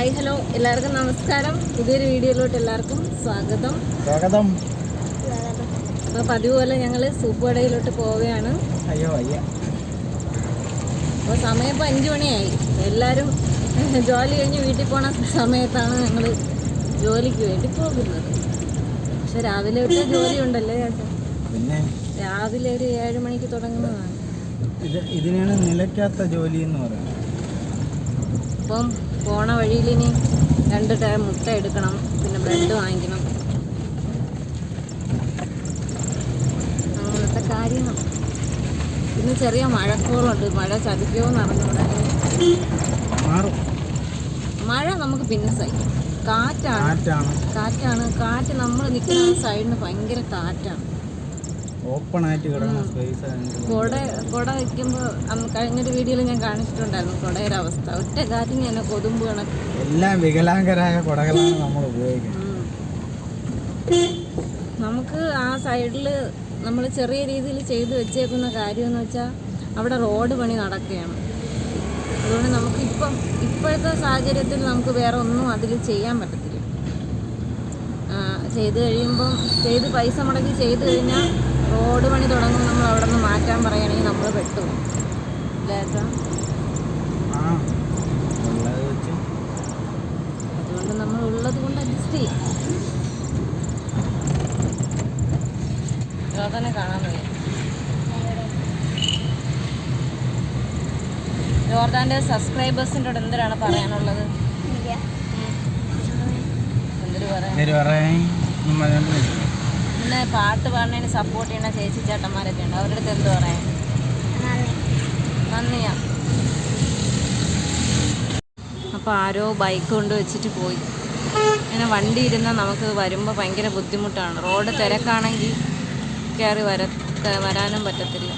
Hi hello എല്ലാവർക്കും നമസ്കാരം. പുതിയൊരു വീഡിയോയിലോട്ട് എല്ലാവർക്കും സ്വാഗതം. സ്വാഗതം. അപ്പോൾ പതിവ് പോലെ ഞങ്ങൾ സൂപ്പ് കടയിലോട്ട് പോവുകയാണ്. അയ്യോ അയ്യ. അപ്പോൾ സമയം ഇപ്പോൾ അഞ്ച് മണിയായി. എല്ലാവരും ജോലി കഴിഞ്ഞ് വീട്ടിൽ പോണ സമയത്താണ് ഞങ്ങൾ ജോലിക്ക് വേണ്ടി പോകുന്നത്. പക്ഷെ രാവിലെ ഒരു ജോലി ഉണ്ടല്ലേ ചേട്ടാ പിന്നെ? രാവിലെ ഒരു ഏഴ് മണിക്ക് തുടങ്ങുന്നതാണ്. ഇത് ഇതിനാണ് നിലയ്ക്കാത്ത ജോലി എന്ന് പറയുന്നത്. അപ്പം പോണ വഴിയിൽ ഇനി രണ്ട് ടൈം മുട്ട എടുക്കണം പിന്നെ ബ്രെഡ് വാങ്ങിക്കണം. അങ്ങനത്തെ കാര്യങ്ങൾ. പിന്നെ ചെറിയ മഴക്കോളുണ്ട്. മഴ ചതിക്കോ എന്ന് മാറും. മഴ നമുക്ക് പിന്നെ സഹിക്കും. കാറ്റാണ്. കാറ്റാണ്. കാറ്റാണ്. കാറ്റ് നമ്മൾ നിൽക്കുന്ന സൈഡിന് ഭയങ്കര കാറ്റാണ്. ഓപ്പൺ ആയിട്ട് കിടക്കുന്ന സ്പേസ് കുട കുട വയ്ക്കുമ്പോൾ കഴിഞ്ഞൊരു വീഡിയോയിൽ ഞാൻ കാണിച്ചിട്ടുണ്ടായിരുന്നു കുടയുടെ അവസ്ഥ. ഒറ്റ കാറ്റിന് തന്നെ കൊതുമ്പ് കണക്ക്. എല്ലാം വികലാംഗരായ കുടകളാണ് നമ്മൾ ഉപയോഗിക്കുന്നത്. നമുക്ക് ആ സൈഡിൽ നമ്മൾ ചെറിയ രീതിയിൽ ചെയ്തു വെച്ചേക്കുന്ന കാര്യമെന്ന് വെച്ചാൽ അവിടെ റോഡ് പണി നടക്കുകയാണ്. അതുകൊണ്ട് നമുക്ക് ഇപ്പം ഇപ്പോഴത്തെ സാഹചര്യത്തിൽ നമുക്ക് വേറെ ഒന്നും അതിൽ ചെയ്യാൻ പറ്റത്തില്ല. ചെയ്ത് കഴിയുമ്പം ചെയ്ത് പൈസ മുടക്കി ചെയ്ത് കഴിഞ്ഞാൽ റോഡ് പണി തുടങ്ങും നമ്മൾ അവിടെ നിന്ന് മാറ്റാൻ പറയുകയാണെങ്കിൽ നമ്മൾ ഉള്ളത് അതുകൊണ്ട് നമ്മൾ ഉള്ളത് കൊണ്ട് അഡ്ജസ്റ്റ് ചെയ്യും. ജോർദാനെ കാണാൻ വയ്യ. ജോർദാന്റെ സബ്സ്ക്രൈബേഴ്സിന്റെ എന്തിനാണ് പറയാനുള്ളത്? എന്തൊരു പറയാൻ? പിന്നെ പാട്ട് പാടുന്നതിന് സപ്പോർട്ട് ചെയ്യുന്ന ചേച്ചി ചേട്ടന്മാരൊക്കെ ഉണ്ട്. അവരുടെ അടുത്ത് എന്ത് പറയാൻ? നന്ദിയാ. അപ്പോൾ ആരോ ബൈക്ക് കൊണ്ട് വെച്ചിട്ട് പോയി. ഇങ്ങനെ വണ്ടി ഇരുന്നാൽ നമുക്ക് വരുമ്പോൾ ഭയങ്കര ബുദ്ധിമുട്ടാണ്. റോഡ് തിരക്കാണെങ്കിൽ കയറി വര വരാനും പറ്റത്തില്ല.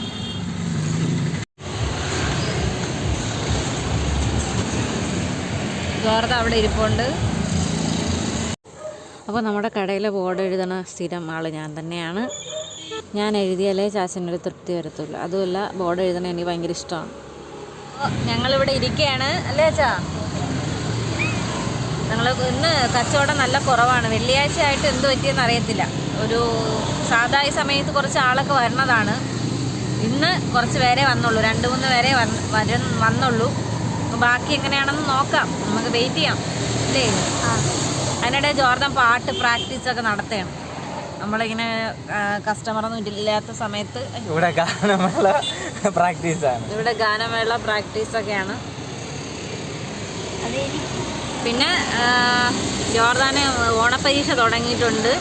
വേറെ അവിടെ ഇരിപ്പുണ്ട്. അപ്പോൾ നമ്മുടെ കടയിൽ ബോർഡ് എഴുതണ സ്ഥിരം ആൾ ഞാൻ തന്നെയാണ്. ഞാൻ എഴുതിയാലേ ചാച്ചനൊരു തൃപ്തി വരത്തുള്ളൂ. അതുമല്ല ബോർഡ് എഴുതണ എനിക്ക് ഭയങ്കര ഇഷ്ടമാണ്. ഞങ്ങളിവിടെ ഇരിക്കുകയാണ് അല്ലേ ചാ ഞങ്ങൾ ഇന്ന് കച്ചവടം നല്ല കുറവാണ്. വെള്ളിയാഴ്ച ആയിട്ട് എന്ത് പറ്റിയെന്ന് അറിയത്തില്ല. ഒരു സാധാരണ സമയത്ത് കുറച്ച് ആളൊക്കെ വരണതാണ്. ഇന്ന് കുറച്ച് പേരെ വന്നുള്ളൂ. രണ്ട് മൂന്ന് പേരെ വര വന്നുള്ളൂ. ബാക്കി എങ്ങനെയാണെന്ന് നോക്കാം. നമുക്ക് വെയിറ്റ് ചെയ്യാം. അല്ലേ? അതിനിടെ ജോർദൻ പാട്ട് പ്രാക്ടീസ് ഒക്കെ നടത്തുകയാണ്. നമ്മളിങ്ങനെ കസ്റ്റമറൊന്നും ഇല്ലാത്ത സമയത്ത് ഇവിടെ ഗാനമേള ആണ്. ഇവിടെ ഗാനമേള പ്രാക്ടീസ് ഒക്കെയാണ്. പിന്നെ ജോർദാന് ഓണപരീക്ഷ തുടങ്ങിയിട്ടുണ്ട്.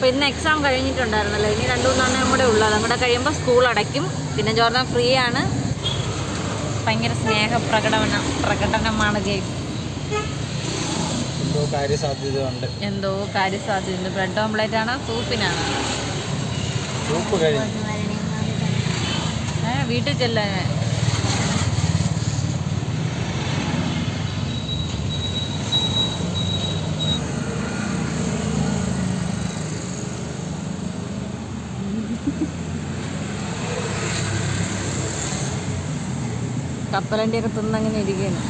പിന്നെ ഇന്ന് എക്സാം കഴിഞ്ഞിട്ടുണ്ടായിരുന്നല്ലോ. ഇനി രണ്ടു മൂന്നെണ്ണം കൂടെ ഉള്ളു. അതും കൂടെ കഴിയുമ്പോൾ സ്കൂൾ അടയ്ക്കും. പിന്നെ ജോർദാൻ ഫ്രീ ആണ്. ഭയങ്കര സ്നേഹ പ്രകടന പ്രകടനമാണ് ഗെയിം. എന്തോ കാര്യസാധ്യത ഉണ്ട് എന്തോ കാര്യസാധ്യതയുണ്ട്. ബ്രെഡ് ഓംലെറ്റ് ആണോ? സൂപ്പിനാണോ സൂപ്പ് കഴിഞ്ഞു. വീട്ടിൽ ചെല്ലാൻ കപ്പലണ്ടിയൊക്കെ തിന്നങ്ങനെ ഇരിക്കുകയാണ്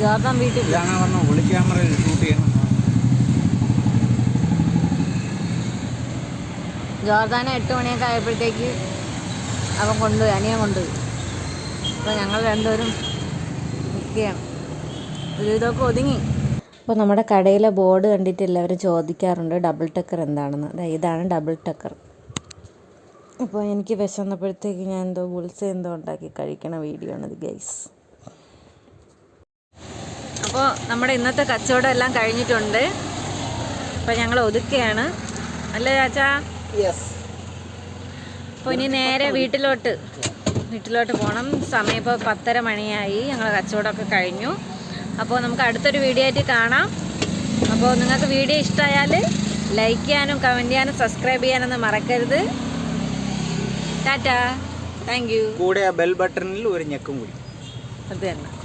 ജോർദാൻ വീട്ടിൽ ഇതാണ് പറഞ്ഞ ഒളി ക്യാമറയിൽ ഷൂട്ട് ചെയ്യണം ജോർദാന എട്ട് മണിയൊക്കെ ആയപ്പോഴത്തേക്ക് അവൻ കൊണ്ടുപോയി അനിയൻ കൊണ്ടുപോയി. അപ്പോൾ ഞങ്ങൾ രണ്ടുപേരും നിൽക്കുകയാണ്. ഒരു ഇതൊക്കെ ഒതുങ്ങി. അപ്പോൾ നമ്മുടെ കടയിലെ ബോർഡ് കണ്ടിട്ട് എല്ലാവരും ചോദിക്കാറുണ്ട് ഡബിൾ ടക്കർ എന്താണെന്ന്. അതെ ഇതാണ് ഡബിൾ ടക്കർ അപ്പോൾ എനിക്ക് വിശന്നപ്പോഴത്തേക്ക് ഞാൻ എന്തോ ബുൾസ എന്തോ ഉണ്ടാക്കി കഴിക്കണ വീഡിയോ ആണ് ഇത് ഗൈസ് അപ്പോൾ നമ്മുടെ ഇന്നത്തെ കച്ചവടം എല്ലാം കഴിഞ്ഞിട്ടുണ്ട്. അപ്പോൾ ഞങ്ങൾ ഒതുക്കുകയാണ്. അല്ലേ ചാച്ചാ? യെസ് അപ്പോൾ ഇനി നേരെ വീട്ടിലോട്ട്. വീട്ടിലോട്ട് പോകണം. സമയം ഇപ്പോൾ പത്തര മണിയായി. ഞങ്ങൾ കച്ചവടമൊക്കെ കഴിഞ്ഞു. അപ്പോൾ നമുക്ക് അടുത്തൊരു വീഡിയോ ആയിട്ട് കാണാം. അപ്പോൾ നിങ്ങൾക്ക് വീഡിയോ ഇഷ്ടമായാൽ ലൈക്ക് ചെയ്യാനും കമന്റ് ചെയ്യാനും സബ്സ്ക്രൈബ് ചെയ്യാനൊന്നും മറക്കരുത്. ടാറ്റാ. താങ്ക് യു കൂടെ ആ ബെൽ ബട്ടണിൽ ഒരു ഞെക്കും കൂടി. അത് തന്നെ.